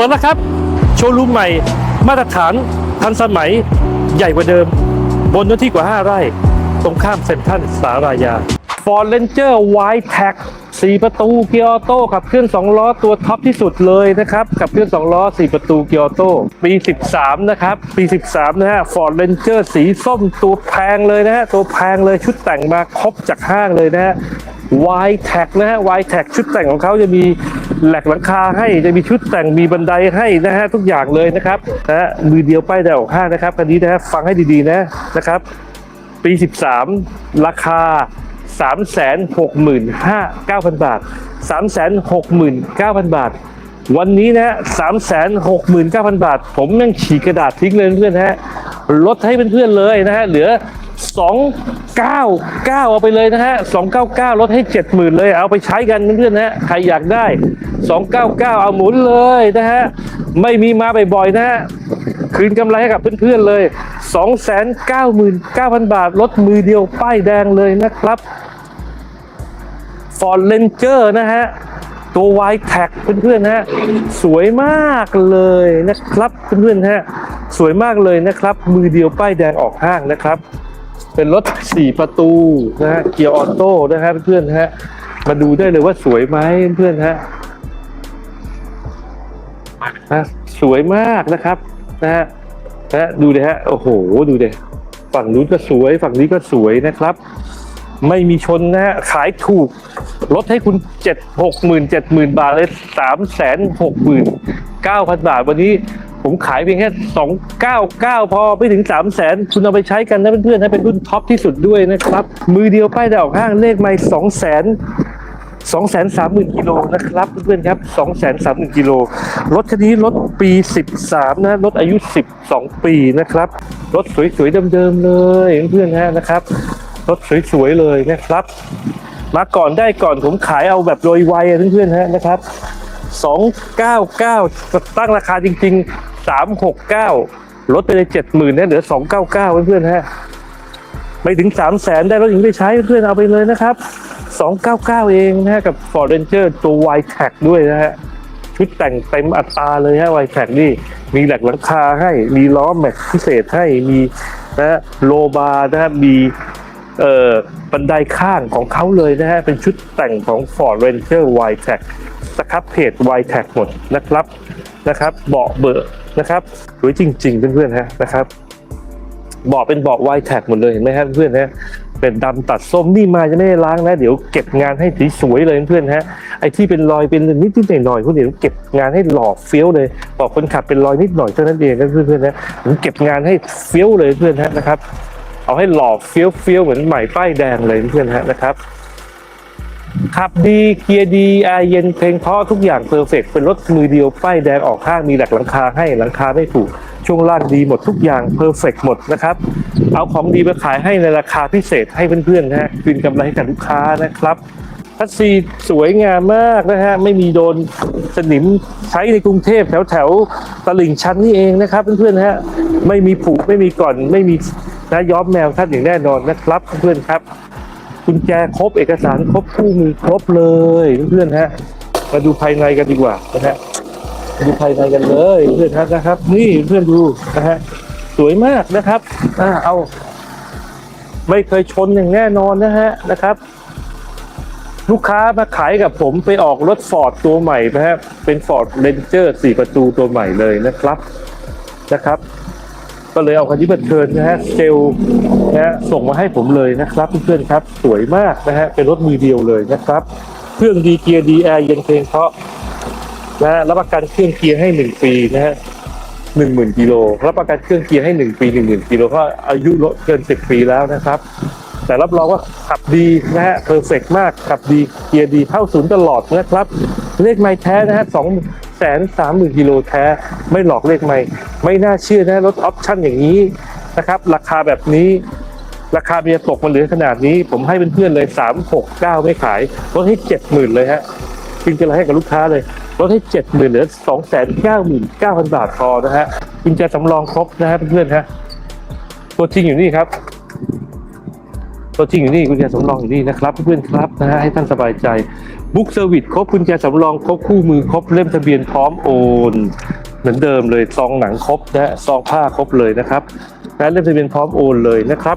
ปิดแล้วครับ โชว์รูมใหม่ มาตรฐานทันสมัยใหญ่กว่าเดิม บนเนื้อที่กว่า 5 ไร่ ตรงข้ามเซ็นทรัลสารายา Ford Ranger White Pack 4ประตูเกียร์ออโต้ขับเคลื่อน2ล้อตัวท็อปที่สุดเลยนะครับขับเคลื่อน2ล้อ4 ประตูเกียร์ออโต้ปี 13 นะครับ ปี 13 นะฮะ Ford Ranger สีส้มตัวแพงเลยนะฮะ ตัวแพงเลยชุดแต่งมาครบจากห้างเลยนะฮะ Y Tag นะฮะ Y Tag ชุดแต่งของเขาจะมีแหลกหลังคาให้จะมีชุดแต่งมีบันไดให้นะฮะทุกอย่างเลยนะครับนะฮะมือเดียวป้ายแดงออกห้านะครับคันนี้นะฮะฟังให้ดีๆนะนะครับปี 13 ราคา 365,900 บาท 369,000 บาท วันนี้นะฮะ369,000 บาท ผมยังฉีกกระดาษทิ้งเลยเพื่อนฮะ ลดให้เพื่อนๆเลยนะฮะเหลือ 299 เอาไปเลยนะฮะ 299 ลดให้ 70,000 เลย เอาไปใช้กันเพื่อนๆฮะ ใครอยากได้ 299 เอาหมุนเลยนะฮะ ไม่มีมาบ่อยๆนะฮะ คืนกำไรให้กับเพื่อนๆเลย 299,000 บาทรถมือเดียวป้ายแดงเลยนะครับ Ford Ranger นะฮะ ตัว Y Tag เพื่อนๆนะฮะ สวยมากเลยนะครับเพื่อนๆฮะ สวยมากเลยนะครับ มือเดียวป้ายแดงออกห้างนะครับ เป็นรถ 4 ประตูนะฮะเกียร์ออโต้นะฮะเพื่อนๆฮะมาดูได้เลยว่าสวยไหมเพื่อนฮะนะสวยมากนะครับนะฮะนะดูเลยฮะโอ้โหดูเลยฝั่งนู้นก็สวย ฝั่งนี้ก็สวยนะครับ ไม่มีชนนะฮะขายถูกลดให้คุณเจ็ดหกหมื่นเจ็ดหมื่นบาทเลยสามแสนหกหมื่นเก้าพันบาทวันนี้ ผมขายเพียงแค่สองเก้าเก้าพอไม่ถึงสามแสนคุณเอาไปใช้กันนะเพื่อนๆนะเป็นรุ่นท็อปที่สุดด้วยนะครับ มือเดียวป้ายดาวห้างเลขไม่สองแสนสองแสนสามหมื่นกิโลนะครับเพื่อนๆครับสองแสนสามหมื่นกิโลรถคันนี้รถปีสิบสามนะรถอายุสิบสองปีนะครับ รถสวยๆเดิมๆเลยเพื่อนๆฮะนะครับ รถสวยๆเลยนะครับ มาก่อนได้ก่อนผมขายเอาแบบโดยไวเพื่อนๆฮะนะครับ สองเก้าเก้าตั้งราคาจริงๆสามหกเก้าลดไปเลยเจ็ดหมื่นเนี่ยเหลือสองเก้าเก้าเพื่อนๆฮะไม่ถึง 3 0 0แสนได้รถหญิงไปใช้เพื่อนเอาไปเลยนะครับ 299 เองนะฮะกับ Ford Ranger ตัว Y Tag ด้วยนะฮะชุดแต่งเต็มอัตราเลยฮะ Y Tag นี่ มีแหลกหลังคาให้ มีล้อแม็กพิเศษให้ มีนะฮะโลบาร์นะฮะมี บันไดข้างของเขาเลยนะฮะเป็นชุดแต่งของ Ford Ranger Y Tag นะครับเพจ Y Tag หมดนะครับนะครับเบาะเบอะนะครับสวยจริง ๆ เพื่อนๆฮะนะครับเบาะเป็นเบาะไวแท็กหมดเลยเห็นไหมครับเพื่อนนะเป็นดำตัดส้มนี่มาจะไม่ได้ล้างนะ เดี๋ยวเก็บงานให้สีสวยเลยเพื่อนฮะไอ้ที่เป็นรอยเป็นนิดนิดหน่อยหน่อยๆพวกเดี๋ยวเก็บงานให้หล่อเฟี้ยวเลยบอกคนขับเป็นรอยนิดหน่อยเท่านั้นเองนะเพื่อนๆนะผมเก็บงานให้เฟี้ยวเลยเพื่อนฮะนะครับ เอาให้หล่อเฟี้ยวเฟี้ยวเหมือนใหม่ป้ายแดงเลยเพื่อนฮะนะครับขับดีเกียร์ดีแอร์เย็นเพลงเพราะทุกอย่างเพอร์เฟกเป็นรถมือเดียวป้ายแดงออกข้างมีแหลกหลังคาให้หลังคาไม่ถูกช่วงล่างดีหมดทุกอย่างเพอร์เฟกหมดนะครับ เอาของดีมาขายให้ในราคาพิเศษให้เพื่อนๆนะฮะคืนกำไรให้กับลูกค้านะครับ ทัศซีสวยงามมากนะฮะไม่มีโดนสนิมใช้ในกรุงเทพแถวแถวตลิ่งชันนี่เองนะครับเพื่อนๆนะฮะไม่มีผูกไม่มีก่อนไม่มีนะย้อมแมวท่านอย่างแน่นอนนะครับเพื่อนครับกุญแจครบเอกสารครบคู่มือครบเลยเพื่อนๆฮะมาดูภายในกันดีกว่านะฮะดูภายในกันเลยเพื่อนๆนะครับ นี่เพื่อนดูนะฮะสวยมากนะครับอ่าเอา ไม่เคยชนอย่างแน่นอนนะฮะนะครับ ลูกค้ามาขายกับผมไปออกรถฟอร์ดตัวใหม่นะฮะเป็นฟอร์ดเรนเจอร์สี่ประตูตัวใหม่เลยนะครับนะครับ ก็เลยเอาคันนี้มาเทิร์นนะฮะเซลนะฮะส่งมาให้ผมเลยนะครับเพื่อนๆครับสวยมากนะฮะเป็นรถมือเดียวเลยนะครับ เครื่องดีเกียร์ดีแอร์เย็นเพลงเพราะนะฮะรับประกันเครื่องเกียร์ให้หนึ่งปีนะฮะหนึ่งหมื่นกิโลรับประกันเครื่องเกียร์ให้หนึ่งปีหนึ่งหมื่นกิโลก็อายุรถเกินสิบปีแล้วนะครับ แต่รับรองว่าขับดีนะฮะเพอร์เฟกมากขับดีเกียร์ดีเข้าศูนย์ตลอดนะครับ เลขไม่แท้นะฮะสองแสนสามหมื่นกิโลแท้ ไม่หลอกเลขไม่ไม่น่าเชื่อนะรถออปชั่นอย่างนี้นะครับ ราคาแบบนี้ราคาเบียร์ตกมาเหลือขนาดนี้ ผมให้เพื่อนๆเลยสามหกเก้าไม่ขายลดให้เจ็ดหมื่นเลยฮะกินกันอะไรให้กับลูกค้าเลยลดให้เจ็ดหมื่นเหลือสองแสนเก้าหมื่นเก้าพันบาทพอนะฮะกุญแจสำรองครบนะฮะเพื่อนๆฮะตัวจริงอยู่นี่ครับ ตัวจริงอยู่นี่กุญแจสำรองอยู่นี่นะครับเพื่อนครับนะฮะให้ท่านสบายใจบุ๊กเซอร์วิสครบกุญแจสำรองครบคู่มือครบเล่มทะเบียนพร้อมโอนเหมือนเดิมเลยซองหนังครบนะฮะซองผ้าครบเลยนะครับนะเล่มทะเบียนพร้อมโอนเลยนะครับ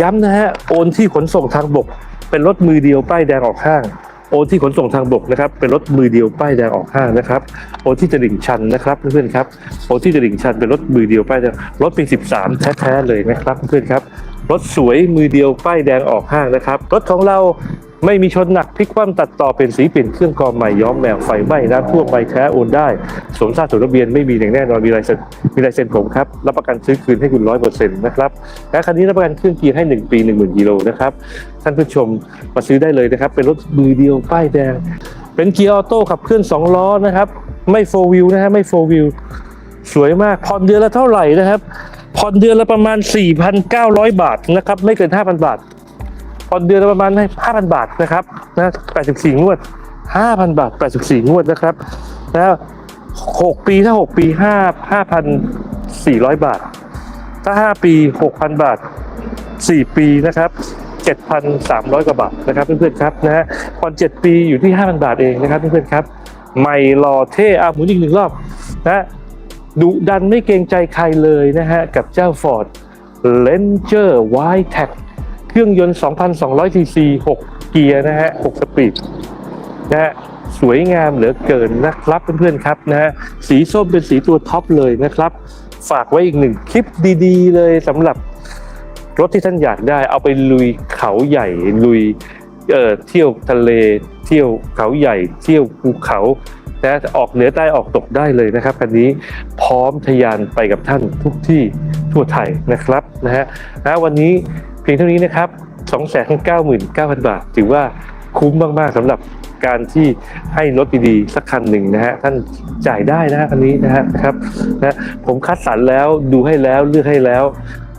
ย้ำนะฮะโอนที่ขนส่งทางบก เป็นรถมือเดียวป้ายแดงออกห้างโอนที่ขนส่งทางบกนะครับเป็นรถมือเดียวป้ายแดงออกห้างนะครับโอนที่ตลิ่งชันนะครับเพื่อนๆครับโอนที่ตลิ่งชันเป็นรถมือเดียวป้ายแดงรถปี 13 แท้ๆเลยนะครับเพื่อนๆครับ รถสวยมือเดียวป้ายแดงออกห้างนะครับรถของเราไม่มีชนหนักพลิกคว่ำตัดต่อเป็นสีเปลี่ยนเครื่องกรองใหม่ย้อมแมวไฟไหม้น้ำท่วมใบแท้โอนได้สวมทราบสวมทะเบียนไม่มีอย่างแน่นอนมีลายเซ็นมีลายเซ็นผมครับรับประกันซื้อคืนให้คุณร้อยเปอร์เซ็นต์นะครับและคันนี้รับประกันเครื่องเกียร์ให้หนึ่งปีหนึ่งหมื่นกิโลนะครับท่านผู้ชมมาซื้อได้เลยนะครับ เป็นรถมือเดียวป้ายแดง เป็นเกียร์ออโต้ขับเคลื่อน2ล้อนะครับไม่โฟวิวนะฮะไม่โฟวิวสวยมากผ่อนเดือนละเท่าไหร่นะครับ ผ่อนเดือนละประมาณ 4,900 บาทนะครับ ไม่เกิน 5,000 บาทผ่อนเดือนละประมาณ 5,000 บาทนะครับนะ84 งวด 5,000 บาท 84 งวดนะครับนะ6ปีถ้า 6 ปี 5 5,400 บาท ถ้า 5 ปี 6,000 บาท 4 ปีนะครับ7,300 กว่าบาทนะครับเพื่อนๆครับนะฮะผ่อน 7 ปีอยู่ที่ 5,000 บาทเองนะครับเพื่อนๆครับใหม่หล่อเท่อาหมุนอีกหนึ่งรอบนะ ดุดันไม่เกรงใจใครเลยนะฮะ กับเจ้า Ford Ranger y t e c เครื่องยนต์ 2,200 ซีซี 6 เกียร์นะฮะ 6 สปีดนะฮะสวยงามเหลือเกินนะครับเพื่อนๆครับนะฮะสีส้มเป็นสีตัวท็อปเลยนะครับ ฝากไว้อีกหนึ่งคลิปดีๆ เลยสำหรับรถที่ท่านอยากได้เอาไปลุยเขาใหญ่ลุยเเที่ยวทะเล เที่ยวเขาใหญ่ เที่ยวภูเขานะออกเหนือใต้ออกตกได้เลยนะครับคันนี้พร้อมทะยานไปกับท่านทุกที่ทั่วไทยนะครับนะฮะนะวันนี้เพียงเท่านี้นะครับ299,000 บาท ถือว่าคุ้มมาก ๆสำหรับการที่ให้รถดีๆสักคันหนึ่งนะฮะท่านจ่ายได้นะฮะคันนี้นะฮะครับนะผมคัดสรรแล้วดูให้แล้วเลือกให้แล้ว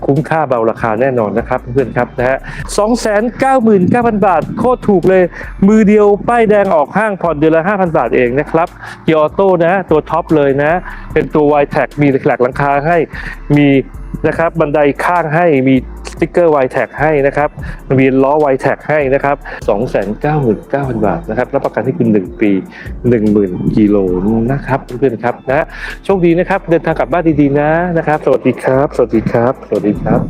คุ้มค่าเบาราคาแน่นอนนะครับเพื่อนครับนะฮะสองแสนเก้าหมื่นเก้าพันบาท โคตรถูกเลย มือเดียวป้ายแดงออกห้างผ่อนเดือนละห้าพันบาทเองนะครับเกียร์ออโต้นะตัวท็อปเลยนะ เป็นตัว y t แท็กมีแหลกหลังคาให้มี นะครับ บันไดข้างให้มีสติ๊กเกอร์ y t แท็ให้นะครับมีล้อ y t แท็ให้นะครับ299,000 บาทนะครับรับประกันให้คุณ 1 ปี 10,000 กิโลนะครับเพื่อนๆครับนะโชคดีนะครับ เดินทางกลับบ้านดีๆนะนะครับ สวัสดีครับ สวัสดีครับ สวัสดีครับ